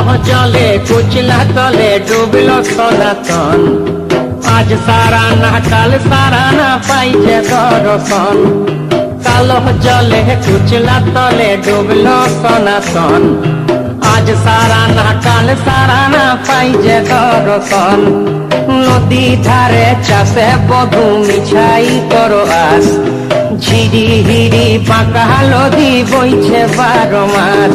কালো জলে, কুচলা তলে ডুবলো সনাতন। আজ সারা না, কাল সারা না পাইছে দর্শন। কালো জলে, কুচলা তলে ডুবলো সনাতন। আজ সারা না, কাল সারা না পাইছে দর্শন। নদী ধারে চাষে বধু মিছাই করো আস। ঝিরি হিরি পাকা নদী বইছে বারো মাস।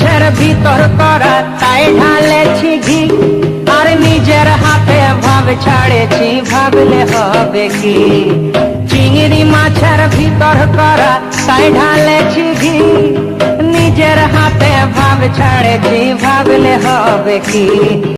চিংড়ি ভিতর করা, তাই ঢালেছি ঘি। আর নিজের হাতে ভাব ছাড়েছি, ভাবলে হবে কি? চিংড়ি মাছের ভিতর করা, তাই ঢালেছি ঘি। নিজের হাতে ভাব ছাড়েছি, ভাবলে হবে কি?